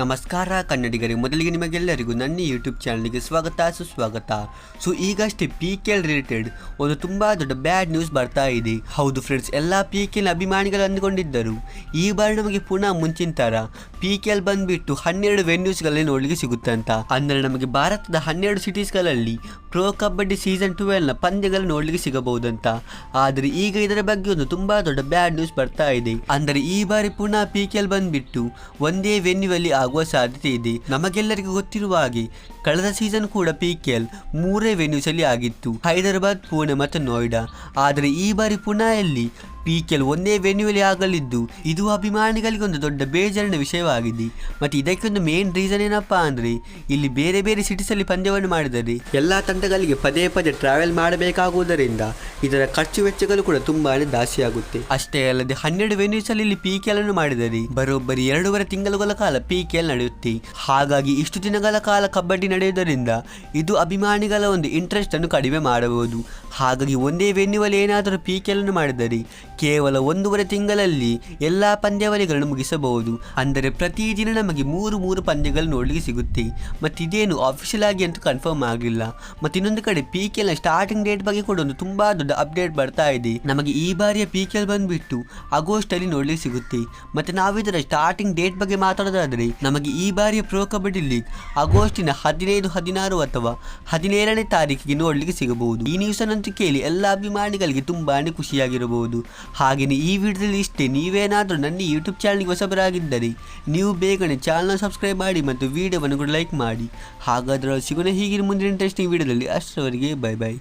ನಮಸ್ಕಾರ, ಕನ್ನಡಿಗರೇ. ಮೊದಲಿಗೆ ನಿಮಗೆಲ್ಲರಿಗೂ ನನ್ನ ಯೂಟ್ಯೂಬ್ ಚಾನಲ್ಗೆ ಸ್ವಾಗತ, ಸುಸ್ವಾಗತ. ಸೊ ಈಗಷ್ಟೇ ಪಿ ಕೆ ಎಲ್ ರಿಲೇಟೆಡ್ ಒಂದು ತುಂಬ ದೊಡ್ಡ ಬ್ಯಾಡ್ ನ್ಯೂಸ್ ಬರ್ತಾ ಇದೆ. ಹೌದು ಫ್ರೆಂಡ್ಸ್ ಎಲ್ಲ ಪಿ ಕೆ ಎಲ್ ಅಭಿಮಾನಿಗಳು ಅಂದುಕೊಂಡಿದ್ದರು. ಈ ಬಾರಿ ನಮಗೆ ಪುನಃ ಮುಂಚಿನ ಥರ ಪಿ ಎಲ್ ಬಂದ್ಬಿಟ್ಟು ಹನ್ನೆರಡು ವೆನ್ಯೂಸ್ಗಳಲ್ಲಿ ನೋಡಲಿಕ್ಕೆ ಅಂತ. ಅಂದರೆ ನಮಗೆ ಭಾರತದ ಹನ್ನೆರಡು ಸಿಟೀಸ್ಗಳಲ್ಲಿ ಪ್ರೋ ಕಬಡ್ಡಿ ಸೀಸನ್ ಟ್ವೆಲ್ನ ಪಂದ್ಯಗಳು ನೋಡಲಿಕ್ಕೆ ಸಿಗಬಹುದಂತ. ಆದರೆ ಈಗ ಇದರ ಬಗ್ಗೆ ಒಂದು ತುಂಬಾ ದೊಡ್ಡ ಬ್ಯಾಡ್ ನ್ಯೂಸ್ ಬರ್ತಾ ಇದೆ. ಅಂದರೆ ಈ ಬಾರಿ ಪುನಃ ಪಿ ಎಲ್ ಬಂದ್ಬಿಟ್ಟು ಒಂದೇ ವೆನ್ಯೂ ಅಲ್ಲಿ ಆಗುವ ಸಾಧ್ಯತೆ ಇದೆ. ನಮಗೆಲ್ಲರಿಗೂ ಗೊತ್ತಿರುವ ಹಾಗೆ ಕಳೆದ ಸೀಸನ್ ಕೂಡ ಪಿ ಎಲ್ ಮೂರೇ ವೆನ್ಯೂಸ್ ಅಲ್ಲಿ ಆಗಿತ್ತು. ಹೈದರಾಬಾದ್, ಪುಣೆ ಮತ್ತು ನೋಯ್ಡಾ. ಆದರೆ ಈ ಬಾರಿ ಪುನಃ ಅಲ್ಲಿ ಪಿ ಕೆಲ್ ಒಂದೇ ವೆನ್ಯೂಲಿ ಆಗಲಿದ್ದು, ಇದು ಅಭಿಮಾನಿಗಳಿಗೆ ಒಂದು ದೊಡ್ಡ ಬೇಜಾರಿನ ವಿಷಯವಾಗಿದೆ. ಮತ್ತು ಇದಕ್ಕೊಂದು ಮೇನ್ ರೀಸನ್ ಏನಪ್ಪ ಅಂದರೆ, ಇಲ್ಲಿ ಬೇರೆ ಬೇರೆ ಸಿಟೀಸಲ್ಲಿ ಪಂದ್ಯವನ್ನು ಮಾಡಿದರೆ, ಎಲ್ಲಾ ತಂಡಗಳಿಗೆ ಪದೇ ಪದೇ ಟ್ರಾವೆಲ್ ಮಾಡಬೇಕಾಗುವುದರಿಂದ, ಇದರ ಖರ್ಚು ವೆಚ್ಚಗಳು ಕೂಡ ತುಂಬಾ ದಾಸಿಯಾಗುತ್ತೆ ಅಷ್ಟೇ ಅಲ್ಲದೆ ಹನ್ನೆರಡು ವೆನ್ಯೂಸ್ ಅಲ್ಲಿ ಇಲ್ಲಿ ಪಿ ಕೆಲ್ ಅನ್ನು ಮಾಡಿದರೆ, ಬರೋಬ್ಬರಿ ಎರಡೂವರೆ ತಿಂಗಳುಗಳ ಕಾಲ ಪಿ ಕೆ ಎಲ್ ನಡೆಯುತ್ತೆ. ಹಾಗಾಗಿ ಇಷ್ಟು ದಿನಗಳ ಕಾಲ ಕಬಡ್ಡಿ ನಡೆಯುವುದರಿಂದ, ಇದು ಅಭಿಮಾನಿಗಳ ಒಂದು ಇಂಟ್ರೆಸ್ಟ್ ಅನ್ನು ಕಡಿಮೆ ಮಾಡಬಹುದು. ಹಾಗಾಗಿ ಒಂದೇ ವೆನ್ಯೂವಲ್ಲಿ ಏನಾದರೂ ಪಿ ಕೆಲನ್ನು ಮಾಡಿದರೆ ಕೇವಲ ಒಂದೂವರೆ ತಿಂಗಳಲ್ಲಿ ಎಲ್ಲ ಪಂದ್ಯಾವಳಿಗಳನ್ನು ಮುಗಿಸಬಹುದು. ಅಂದರೆ ಪ್ರತಿದಿನ ನಮಗೆ ಮೂರು ಮೂರು ಪಂದ್ಯಗಳು ನೋಡಲಿಕ್ಕೆ ಸಿಗುತ್ತೆ. ಮತ್ತು ಇದೇನು ಅಫಿಷಿಯಲ್ ಆಗಿ ಅಂತೂ ಕನ್ಫರ್ಮ್ ಆಗಿಲ್ಲ ಮತ್ತು ಇನ್ನೊಂದು ಕಡೆ ಪಿ ಕೆಲ್ನ ಸ್ಟಾರ್ಟಿಂಗ್ ಡೇಟ್ ಬಗ್ಗೆ ಕೂಡ ಒಂದು ತುಂಬ ದೊಡ್ಡ ಅಪ್ಡೇಟ್ ಬರ್ತಾ ಇದೆ. ನಮಗೆ ಈ ಬಾರಿಯ ಪಿ ಕೆಲ್ ಬಂದುಬಿಟ್ಟು ಬಂದ್ಬಿಟ್ಟು ಆಗಸ್ಟ್ ಅಲ್ಲಿ ನೋಡಲಿಕ್ಕೆ ಸಿಗುತ್ತೆ. ಮತ್ತು ನಾವಿದರ ಸ್ಟಾರ್ಟಿಂಗ್ ಡೇಟ್ ಬಗ್ಗೆ ಮಾತಾಡೋದಾದರೆ ನಮಗೆ ಈ ಬಾರಿಯ ಪ್ರೋ ಕಬಡ್ಡಿ ಲೀಗ್ ಆಗೋಸ್ಟಿನ ಹದಿನೈದು, ಹದಿನಾರು ಅಥವಾ ಹದಿನೇಳನೇ ತಾರೀಕಿಗೆ ನೋಡಲಿಕ್ಕೆ ಸಿಗಬಹುದು. ಈ ನ್ಯೂಸ್ ಅನ್ನಂತೂ ಕೇಳಿ ಎಲ್ಲ ಅಭಿಮಾನಿಗಳಿಗೆ ತುಂಬಾ ಖುಷಿಯಾಗಿರಬಹುದು. ಹಾಗೆಯೇ ಈ ವಿಡಿಯೋದಲ್ಲಿ ಇಷ್ಟೇ, ನೀವೇನಾದರೂ ನನ್ನ ಯೂಟ್ಯೂಬ್ ಚಾನಲ್ಗೆ ಹೊಸಬರಾಗಿದ್ದರೆ ನೀವು ಬೇಗನೆ ಚಾನಲ್ನ ಸಬ್ಸ್ಕ್ರೈಬ್ ಮಾಡಿ ಮತ್ತು ವಿಡಿಯೋವನ್ನು ಕೂಡ ಲೈಕ್ ಮಾಡಿ. ಹಾಗಾದ್ರೆ ಸಿಗೋಣ ಹೀಗಿನ ಮುಂದಿನ ಇಂಟ್ರೆಸ್ಟಿಂಗ್ ವಿಡಿಯೋದಲ್ಲಿ ಅಷ್ಟರವರೆಗೆ ಬೈ ಬೈ